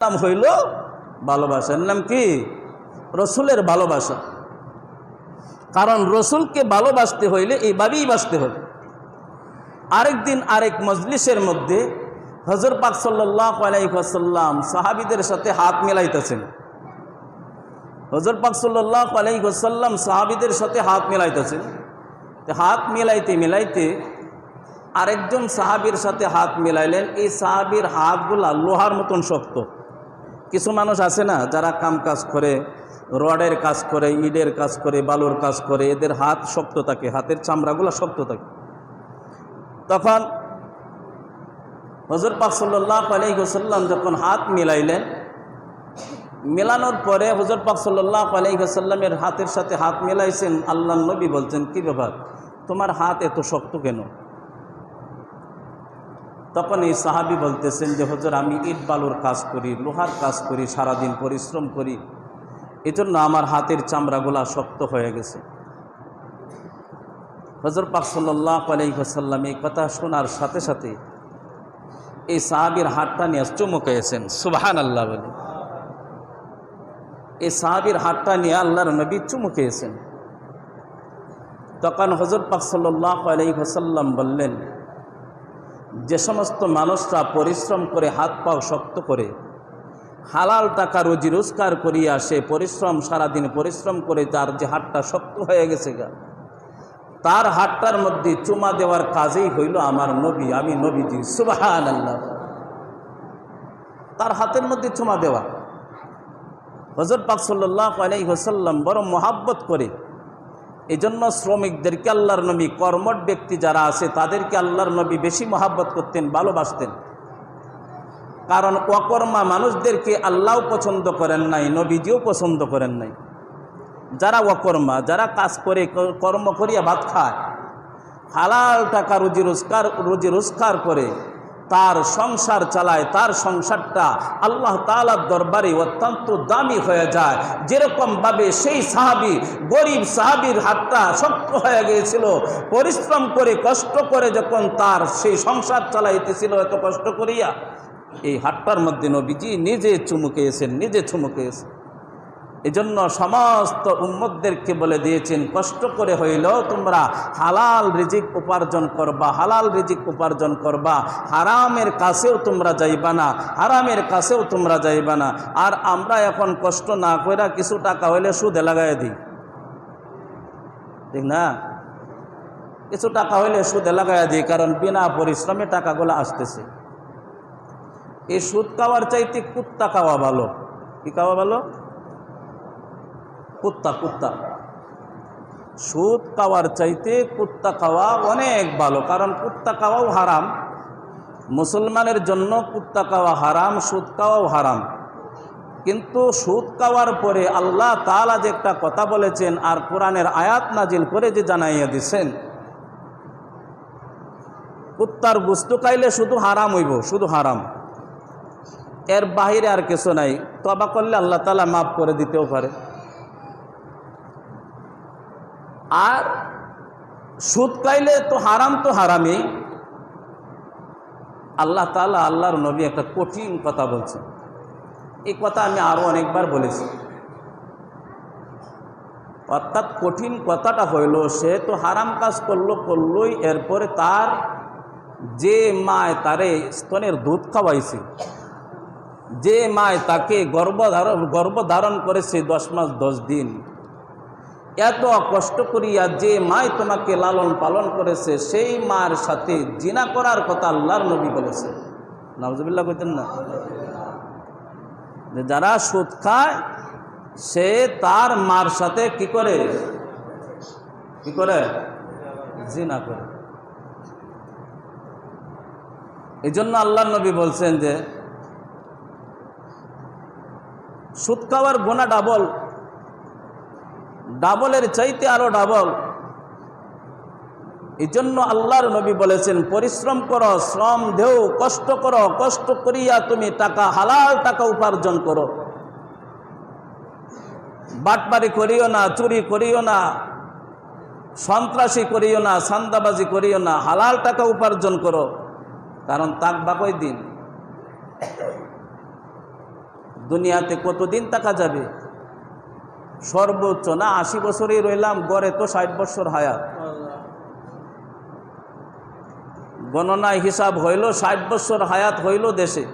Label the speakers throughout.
Speaker 1: নাম হইল ভালোবাসার নাম কি? রসুলের ভালোবাসা। কারণ রসুলকে ভালোবাসতে হইলে এইভাবেই বাসতে হবে। আরেকদিন আরেক মজলিসের মধ্যে হজর পাক সাল্লাহ আলাইসাল্লাম সাহাবিদের সাথে হাত মেলাইতেছেন। হজর পাক সাল্লাহ আলাইসাল্লাম সাহাবিদের সাথে হাত মেলাইতেছেন। হাত মেলাইতে মেলাইতে আরেকজন সাহাবির সাথে হাত মেলাইলেন। এই সাহাবির হাতগুলা লোহার মতন শক্ত। কিছু মানুষ আছে না, যারা কাম কাজ করে, রডের কাজ করে, ইটের কাজ করে, বালুর কাজ করে, এদের হাত শক্ত থাকে, হাতের চামড়াগুলো শক্ত থাকে। তখন হজর পাক সাল্লাহ আলাইসাল্লাম যখন হাত মিলাইলেন, মেলানোর পরে হজর পাক সাল্লাহ আলাইসাল্লামের হাতের সাথে হাত মেলাইছেন আল্লাহ নবী বলছেন, কি ব্যাপার? তোমার হাত এত শক্ত কেন? তখন এই সাহাবি বলতেছেন যে, হজর, আমি ইট বালুর কাজ করি, লোহার কাজ করি, সারাদিন পরিশ্রম করি। এজন্য আমার হাতের চামড়াগুলা শক্ত হয়ে গেছে। হজর পাক সাল্লাহ এই কথা শোনার সাথে সাথে এই সাহাবির হাতটা নিয়ে চুমুকেছেন সুবাহান আল্লাহ বলে। এই সাহাবির হাতটা নিয়ে আল্লাহর নবী চুমুকেছেন তখন হজর পাক সাল্লাহ বললেন যে সমস্ত মানুষরা পরিশ্রম করে হাত পাও শক্ত করে, হালাল টাকা রোজি রোজগার করিয়া সে পরিশ্রম, সারাদিন পরিশ্রম করে তার যে হাতটা শক্ত হয়ে গেছে গা, তার হাতটার মধ্যে চুমা দেওয়ার কাজেই হইল আমার নবী, আমি নবীজি সুবাহান আল্লাহ তার হাতের মধ্যে চুমা দেওয়া। হজর পাক সাল্লাহ আলাই হোসাল্লাম বড় মহাব্বত করে এই জন্য শ্রমিকদেরকে আল্লাহর নবী কর্মট ব্যক্তি যারা আছে, তাদেরকে আল্লাহর নবী বেশি মহাব্বত করতেন, ভালোবাসতেন। কারণ অকর্মা মানুষদেরকে আল্লাহও পছন্দ করেন নাই, নবীজিও পছন্দ করেন নাই। যারা অকর্মা, যারা কাজ করে, কর্ম করিয়া ভাত খায়, হালাল টাকা রুজি রোজগার রুজি রোজগার করে তার সংসার চালায়, তার সংসারটা আল্লাহ তালার দরবারে অত্যন্ত দামি হয়ে যায়। যেরকমভাবে সেই সাহাবি, গরিব সাহাবির হাতটা শক্ত হয়ে গিয়েছিল, পরিশ্রম করে, কষ্ট করে যখন তার সেই সংসার চালাইতেছিল এত কষ্ট করিয়া, এই হাটটার মধ্যে নবীজি নিজে চুমুকেছেন নিজে চুমুকেছেন এজন্য সমস্ত উম্মতদেরকে বলে দিয়েছেন, কষ্ট করে হইল তোমরা হালাল রিজিক উপার্জন করবা, হালাল রিজিক উপার্জন করবা। হারামের কাছেও তোমরা যাইবা না, হারামের কাছেও তোমরা যাইবা না। আর আমরা এখন কষ্ট না কইরা কিছু টাকা হইলে সুদে লাগাই দিই। ঠিক না? কিছু টাকা হইলে সুদে লাগাই দিই, কারণ বিনা পরিশ্রমে টাকাগুলো আসতেছে। এই সুদ খাওয়ার চাইতে কুত্তা খাওয়া ভালো। কি খাওয়া ভালো? কুত্তা কুত্তা। সুদ খাওয়ার চাইতে কুত্তা খাওয়া অনেক ভালো, কারণ কুত্তা খাওয়াও হারাম। মুসলমানের জন্য কুত্তা খাওয়া হারাম, সুদ খাওয়াও হারাম। কিন্তু সুদ খাওয়ার পরে আল্লাহ তালা যে একটা কথা বলেছেন আর কোরআনের আয়াত নাজিল করে যে জানাইয়া দিছেন, কুত্তার গুস্তু খাইলে শুধু হারাম হইব, শুধু হারাম। এর বাহিরে আর কিছু নাই। তবা করলে আল্লাহ তালা মাফ করে দিতেও পারে। আর সুদ খাইলে তো হারাম তো হারামই। আল্লাহ তালা আল্লাহর নবী একটা কঠিন কথা বলছেন। এই কথা আমি আরও অনেকবার বলেছি। অর্থাৎ কঠিন কথাটা হইল, সে তো হারাম কাজ করল, করলোই, এরপরে তার যে মায় তারে স্তনের দুধ খাওয়াইছে, যে মায় তাকে গর্ভধারণ গর্ভধারণ করেছে দশ মাস, দশ দিন এত কষ্ট করিয়া যে মায় তোমাকে লালন পালন করেছে, সেই মার সাথে জিনা করার কথা আল্লাহর নবী বলেছে। নজবিল্লা কইতেন না? যারা সুদ খায়, সে তার মার সাথে কি করে? কি করে? জিনা করে। এই জন্য আল্লাহ নবী বলছেন যে, সুদ খাওয়ার গোনা ডাবল ডাবলের চাইতে আরও ডাবল। এই জন্য আল্লাহর নবী বলেছেন, পরিশ্রম করো, শ্রম দেও, কষ্ট করো, কষ্ট করিয়া তুমি টাকা হালাল টাকা উপার্জন করো। বাটবারি করিও না, চুরি করিও না, সন্ত্রাসী করিও না, সান্দাবাজি করিও না, হালাল টাকা উপার্জন করো। কারণ তাক বাকই দিন দুনিয়াতে কতদিন থাকা যাবে? সর্বোচ্চ না আশি বছরই রইলাম, গড়ে তো ষাট বছর হায়াত। গণনায় হিসাব হইল, ষাট বছর হায়াত হইল দেশে।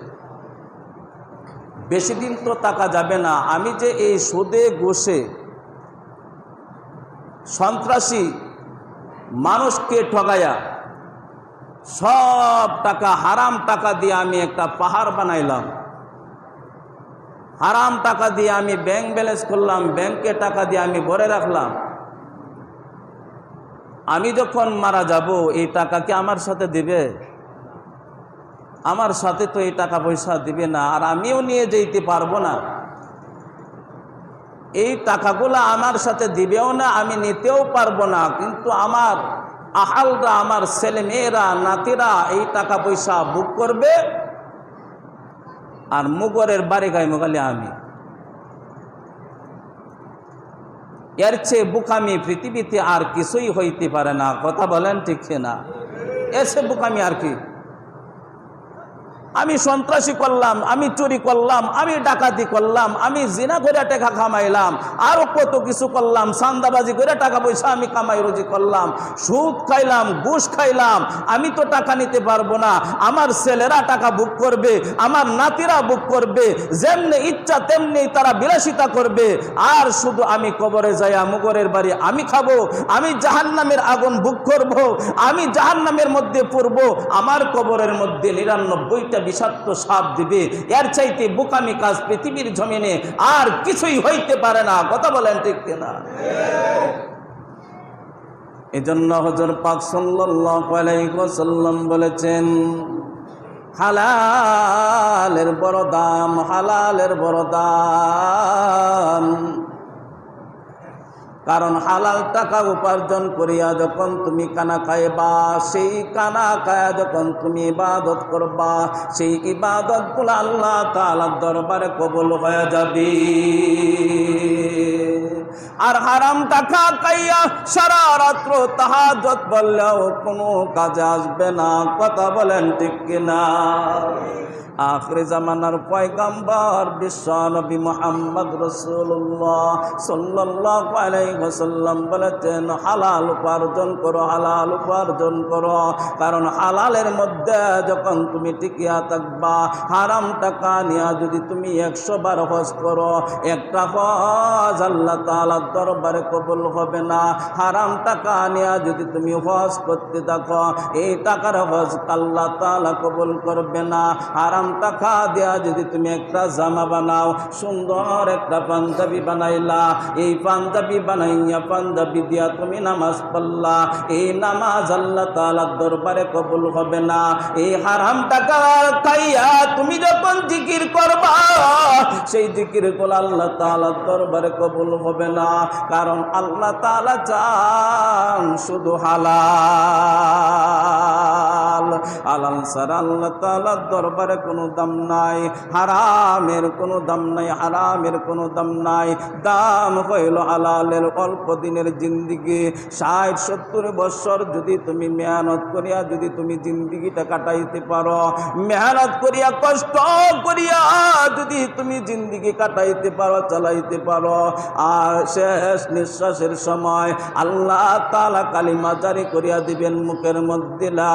Speaker 1: বেশি দিন তো টাকা যাবে না। আমি যে এই সুদে গোসে সন্ত্রাসী মানুষকে ঠগায়া সব টাকা, হারাম টাকা দিয়ে আমি একটা পাহাড় বানাইলাম। হারাম টাকা দিয়ে আমি ব্যাংক ব্যালেন্স করলাম ব্যাংকে টাকা দিয়ে আমি ভরে রাখলাম। আমি যখন মারা যাব, এই টাকা কি আমার সাথে দিবে? আমার সাথে তো এই টাকা পয়সা দিবে না, আর আমিও নিয়ে যেতে পারব না। এই টাকাগুলো আমার সাথে দিবেও না, আমি নিতেও পারব না, কিন্তু আমার আহালরা, আমার ছেলে মেয়েরা নাতিরা এই টাকা পয়সা বুক করবে। আর মুগরের বাড়ি গাই মোগালে আমি। এর চেয়ে বুকামি পৃথিবীতে আর কিছুই হইতে পারে না। কথা বলেন ঠিক না এসে বুকামি আর কি? আমি সন্ত্রাসী করলাম, আমি চুরি করলাম, আমি ডাকাতি করলাম, আমি জিনা করে টাকা কামাইলাম আরও কত কিছু করলাম, সান্দাবাজি করে টাকা পয়সা আমি কামাই রুজি করলাম, সুদ খাইলাম, ঘুষ খাইলাম, আমি তো টাকা নিতে পারব না, আমার ছেলেরা টাকা বুক করবে, আমার নাতিরা বুক করবে, যেমনি ইচ্ছা তেমনি তারা বিলাসিতা করবে, আর শুধু আমি কবরে যাই মুগরের বাড়ি আমি খাব, আমি জাহান্নামের আগুন বুক করব, আমি জাহান্নামের মধ্যে পড়ব, আমার কবরের মধ্যে নিরানব্বইটা বিষাক্ত সাপ দিবে। এর চাইতে বোকামি কাজ পৃথিবীর জমিনে আর কিছুই হইতে পারে না। কথা বলেন ঠিক কিনা? এজন্য হজর পাক সাল্লাম বলেছেন, হালালের বড় দাম, হালালের বড় দাম। কারণ হালাল টাকা উপার্জন করিয়া যখন তুমি কানা খাইবা, সেই কানা খায়া যখন তুমি ইবাদত করবা, সেই ইবাদতগুলো আল্লাহ তালার দরবারে কবল হয়ে যাবে। আর হারাম টাকা খাইয়া সারা রাত্র তাহাজত বললেও কোনো কাজে আসবে না। কথা বলেন ঠিক কিনা? আখরে জামানার পয়গাম্বার বিশ্ব নবী মোহাম্মদ রসুল্লাহ সাল্লাহ আলাইসাল্লাম বলেছেন, হালাল উপার্জন করো, হালাল উপার্জন করো। কারণ হালালের মধ্যে যখন তুমি টিকিয়া থাকবা, হারাম টাকা নিয়ে যদি তুমি একশো বার হজ করো, একটা হজ আল্লাহ তালার দরবারে কবুল হবে না। হারাম টাকা নিয়ে যদি তুমি হজ করতে থাকো, এই টাকার হজ আল্লাহ তালা কবুল করবে না। হারাম টাকা দেয়া যদি তুমি একটা জামা বানাও, সুন্দর একটা পাঞ্জাবি বানাইলা, এই পাঞ্জাবি বানাইয়া পাঞ্জাবি দিয়া তুমি নামাজ পড়লা, এই নামাজ আল্লাহ তালার দরবারে কবুল হবে না। এই হারাম টাকা খাইয়া তুমি যখন জিকির করবা, সেই জিকিরগুলো আল্লাহ তালার দরবারে কবুল হবে না। কারণ আল্লাহ তালা চান শুধু হালাল। সার আল্লাহ তালার দরবারে কোনো দাম নাই। হারামের কোনো দাম নাই, হারামের কোনো দাম নাই। দাম হইল হালালের অল্প দিনের জিন্দিগি। ষাট, সত্তর বছর যদি তুমি মেহনত করিয়া, যদি তুমি জিন্দিগিটা কাটাইতে পারো, মেহনত করিয়া, কষ্ট করিয়া যদি তুমি জিন্দিগি কাটাইতে পারো, চালাইতে পারো, আর শেষ নিঃশ্বাসের সময় আল্লাহ তালা কালিমা জারি করিয়া দিবেন মুখের মধ্যে। লা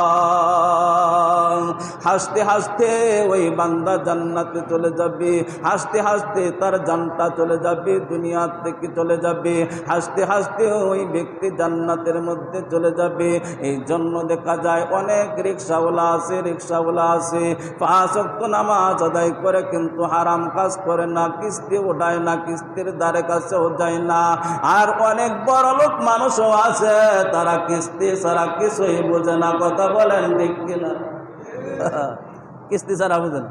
Speaker 1: হাসতে হাসতে ওই বান্দা জান্নাতে চলে যাবে। হাসতে হাসতে তার জানটা চলে যাবে দুনিয়া থেকে চলে যাবে। হাসতে হাসতে ওই ব্যক্তি জান্নাতের মধ্যে চলে যাবে। এই জন্য দেখা যায় অনেক রিক্সাওয়ালা আছে রিক্সাওয়ালা আছে। পাঁচ অক্ট নামাজ আদায় করে কিন্তু হারাম কাজ করে না, কিস্তি ওঠায় না, কিস্তির দ্বারে কাছেও যায় না। আর অনেক বড় লোক মানুষও আছে, তারা কিস্তি ছাড়া কিছুই বোঝে না, কথা বলেন ঠিক কিনা? কিস্তি ছাড়া বুঝেন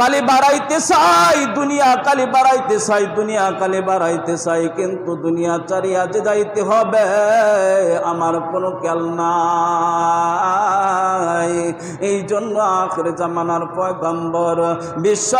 Speaker 1: কালি বাড়াইতে চাই, দুনিয়া কালি বাড়াইতে চাই, দুনিয়া কালি বাড়াইতে চাই, কিন্তু দুনিয়া চারিয়া যে যাইতে হবে, আমার কোনো খেয়াল নাই। এই জন্য আখের জামানার পয়গম্বর, বিশ্ব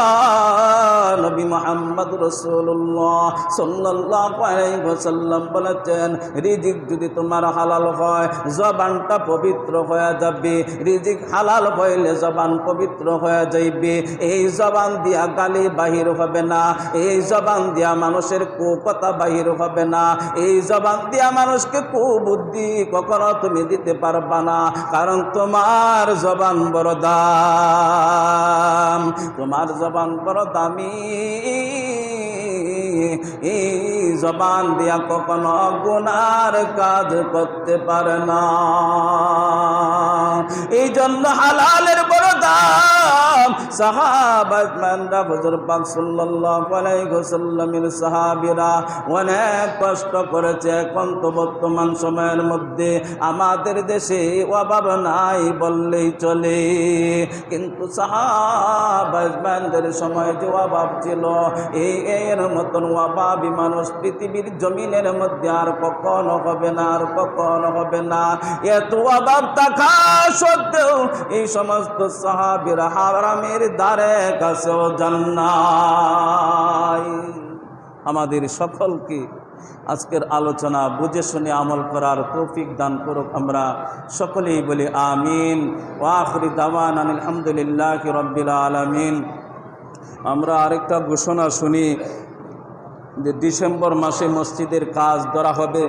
Speaker 1: নবী মোহাম্মদ রসুল্লাহ সাল্লাল্লাহু আলাইহি ওয়াসাল্লাম বলেছেন, রিজিক যদি তোমার হালাল হয়, জবানটা পবিত্র হয়ে যাবে। রিজিক হালাল হইলে জবান পবিত্র হয়ে যাইবে। এই জবান দিয়া গালি বাহির হবে না। এই জবান দিয়া মানুষের কু কথা বাহির হবে না। এই জবান দিয়া মানুষকে কুবুদ্ধি কখনো তুমি দিতে পারবা না। কারণ তোমার জবান বড় দাম। তোমার জবান বড় দামি। জবান দিয়া কখনো গুনার কাজ করতে পারে না। এই জন্য হালালের হুজুর পাক অনেক কষ্ট করেছে এখন তো বর্তমান সময়ের মধ্যে। আমাদের দেশে অভাব নাই বললেই চলে। কিন্তু সাহাবাজমানদের সময় যে অভাব ছিল এই এর মতন অভাবী মানুষ পৃথিবীর জমিনের মধ্যে আর কখনো হবে না, আর কখনো হবে না। এত অভাব থাকা সত্ত্বেও এই সমস্ত সাহাবিরা হারামের দ্বারে কাছেও জান্নাই আমাদের সকলকে আজকের আলোচনা, বুঝে শুনে আমল করার তৌফিক দান করুক আমরা সকলেই বলি আমিন। ওয়াখরি দাওয়ান আলহামদুলিল্লাহ রব্বিল আলমিন। আমরা আরেকটা ঘোষণা শুনি যে ডিসেম্বর মাসে মসজিদের কাজ ধরা হবে।